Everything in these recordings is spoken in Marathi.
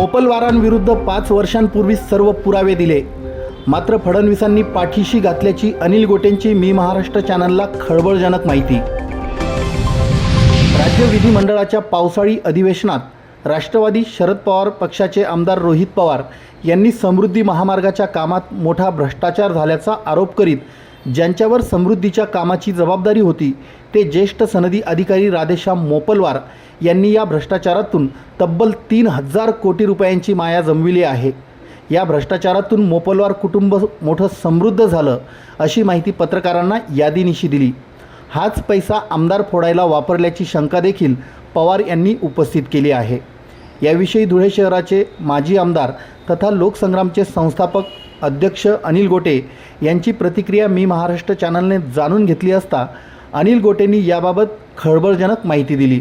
मोपलवारांविरुद्ध पाच वर्षांपूर्वी सर्व पुरावे दिले. मात्र फडणवीसांनी पाठीशी घातल्याची अनिल गोटेंची मी महाराष्ट्र चॅनलला खळबळजनक माहिती. राज्य विधिमंडळाच्या पावसाळी अधिवेशनात राष्ट्रवादी शरद पवार पक्षाचे आमदार रोहित पवार यांनी समृद्धी महामार्गाच्या कामात मोठा भ्रष्टाचार झाल्याचा आरोप करीत ज्यांच्यावर समृद्धीच्या कामाची जबाबदारी होती ते ज्येष्ठ सनदी अधिकारी राधेश्याम मोपलवार यांनी या भ्रष्टाचारातून तब्बल तीन हजार कोटी रुपयांची माया जमविली आहे. या भ्रष्टाचारातून मोपलवार कुटुंब मोठं समृद्ध झालं अशी माहिती पत्रकारांना यादीनिशी दिली. हाच पैसा आमदार फोडायला वापरल्याची शंका देखील पवार यांनी उपस्थित केली आहे. याविषयी धुळे शहराचे माजी आमदार तथा लोकसंग्रामचे संस्थापक अध्यक्ष अनिल गोटे यांची प्रतिक्रिया मी महाराष्ट्र चॅनलने जाणून घेतली असता अनिल गोटेंनी याबाबत खळबळजनक माहिती दिली.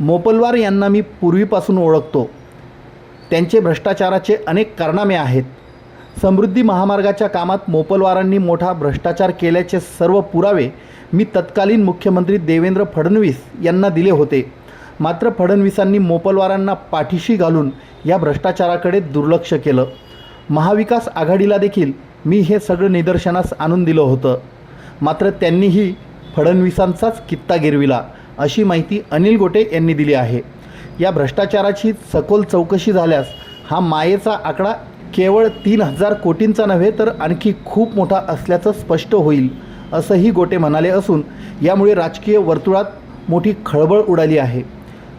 मोपलवार यांना मी पूर्वीपासून ओळखतो. त्यांचे भ्रष्टाचाराचे अनेक कारनामे आहेत. समृद्धी महामार्गाच्या कामात मोपलवारांनी मोठा भ्रष्टाचार केल्याचे सर्व पुरावे मी तत्कालीन मुख्यमंत्री देवेंद्र फडणवीस यांना दिले होते. मात्र फडणवीसांनी मोपलवारांना पाठीशी घालून या भ्रष्टाचाराकडे दुर्लक्ष केलं. महाविकास आघाडीला देखील मी हे सगळं निदर्शनास आणून दिलं होतं. मात्र त्यांनीही फडणवीसांचाच कित्ता गिरविला अशी माहिती अनिल गोटे यांनी दिली आहे. या भ्रष्टाचाराची सखोल चौकशी झाल्यास हा मायेचा आकडा केवळ तीन हजार कोटींचा नव्हे तर आणखी खूप मोठा असल्याचं स्पष्ट होईल असंही गोटे म्हणाले असून यामुळे राजकीय वर्तुळात मोठी खळबळ उडाली आहे.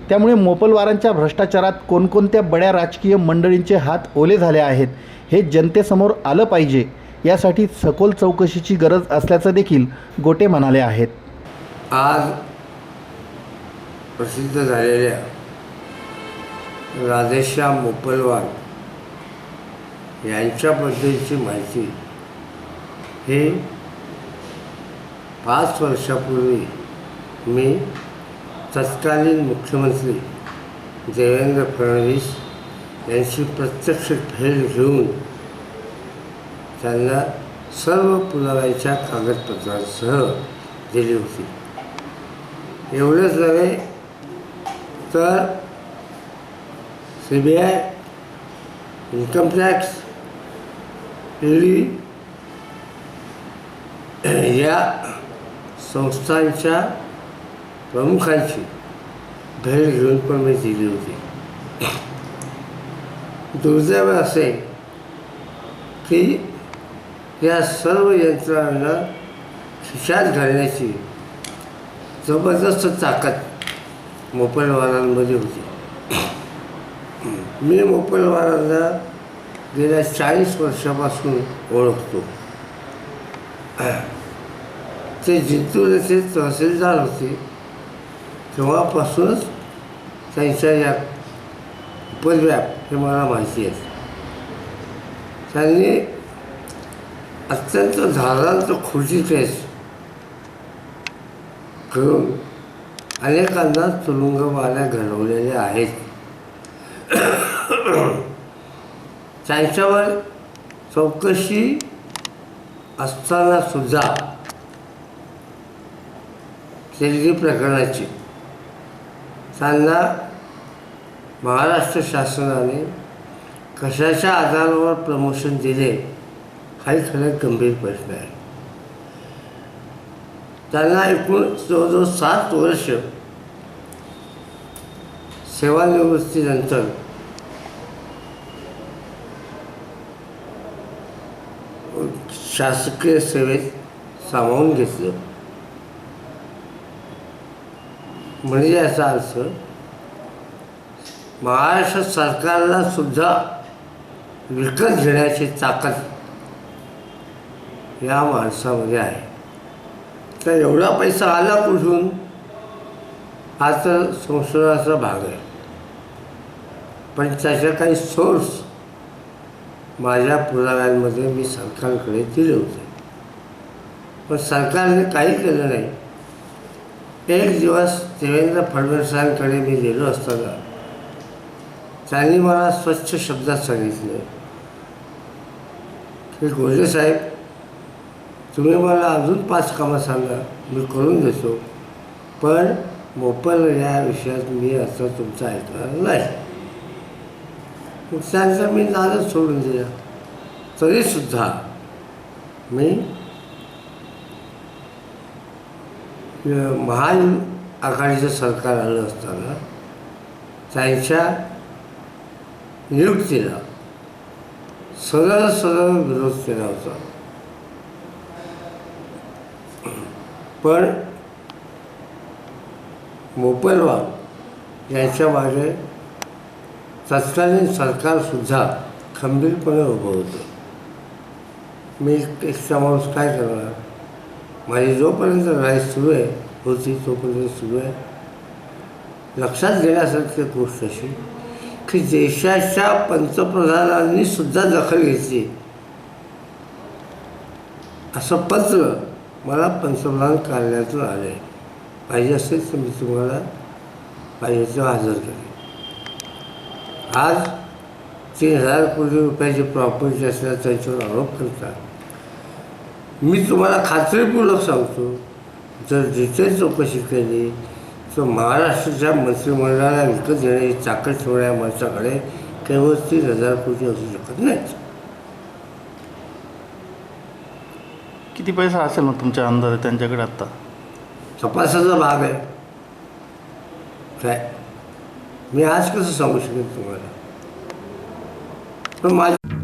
त्यामुळे मोपलवारांच्या भ्रष्टाचारात कोणकोणत्या बड्या राजकीय मंडळींचे हात ओले झाले आहेत हे जनतेसमोर आलं पाहिजे यासाठी सखोल चौकशीची गरज असल्याचं देखील गोटे म्हणाले आहेत. आज प्रसिद्ध झालेल्या राधेश्याम मोपलवार यांच्याबद्दलची माहिती हे पाच वर्षापूर्वी मी तत्कालीन मुख्यमंत्री देवेंद्र फडणवीस यांची प्रत्यक्ष भेट घेऊन त्यांना सर्व पुराव्याच्या कागदपत्रांसह दिली होती. एवढंच नव्हे तर C B I income tax ED या संस्थांच्या प्रमुखांची भेट घेऊन पण मी दिली होती. दुर्दैव असे की या सर्व यंत्रणांना खिशात घालण्याची जबरदस्त ताकद मोपलवारांमध्ये होती. मी मोपलवारांना गेल्या चाळीस वर्षापासून ओळखतो. ते जिंतूर येथे तहसीलदार होते. तेव्हापासूनच त्यांच्या या उपद्व्याप हे मला माहिती आहे त्यांनी अत्यंत धारांत खुर्ची केस करून अनेकांना तुरुंगवाल्या घडवलेल्या आहेत त्यांच्यावर चौकशी असताना सुद्धा केलेली प्रकरणाची त्यांना महाराष्ट्र शासनाने कशाच्या आधारावर प्रमोशन दिले हाही खरं गंभीर प्रश्न आहे. त्यांना एकूण जवळजवळ सात वर्ष सेवानिवृत्तीनंतर शासकीय सेवेत सामावून घेतलं. म्हणजे याचा अर्थ महाराष्ट्र सरकारला सुद्धा विकत घेण्याची ताकद या माणसामध्ये आहे. तर एवढा पैसा आला कुठून? हा तर संशोधनाचा भाग आहे. पण त्याच्या काही सोर्स माझ्या पुराव्यांमध्ये मी सरकारकडे दिले होते. पण सरकारने काही केलं नाही. एक दिवस देवेंद्र फडणवीसांकडे मी गेलो असताना त्यांनी मला स्वच्छ शब्दात सांगितले. की गोजे साहेब तुम्ही मला अजून पाच कामं सांगा मी करून देतो. पण मोपल या विषयात मी असं तुमचं ऐकणार नाही. मग त्यांचा मी नादच सोडून दिला. तरीसुद्धा मी महान आघाडीचं सरकार आलं असताना त्यांच्या नियुक्तीला सरळ सरळ विरोध केला होता. पण मोपलवार यांच्या मागे तत्कालीन सरकारसुद्धा खंबीरपणे उभं होतं. मी एकटा माणूस काय करणार? माझी जोपर्यंत लढाई सुरू आहे होती तोपर्यंत सुरू आहे. लक्षात घेण्यासारखी गोष्ट अशी की देशाच्या पंतप्रधानांनी सुद्धा दखल घेतली. असं पत्र मला पंतप्रधान कार्यालयातून आहे पाहिजे असेल तर मी तुम्हाला पाहिजे तेव्हा हजर करेन. आज तीन हजार कोटी रुपयाची प्रॉपर्टी असल्याचा त्यांच्यावर आरोप करतात. मी तुम्हाला खात्रीपूर्वक सांगतो जर डिटेल चौकशी केली तर महाराष्ट्राच्या मंत्रिमंडळाला विकत घेण्याची ताकद ठेवणाऱ्या माणसाकडे केवळ तीन हजार कोटी असू शकत नाहीत. किती पैसा असेल मग तुमच्या अंदाज त्यांच्याकडे आत्ता तपासाचा भाग आहे. काय? मी आज कसं सांगू शकेन तुम्हाला? पण माझ्या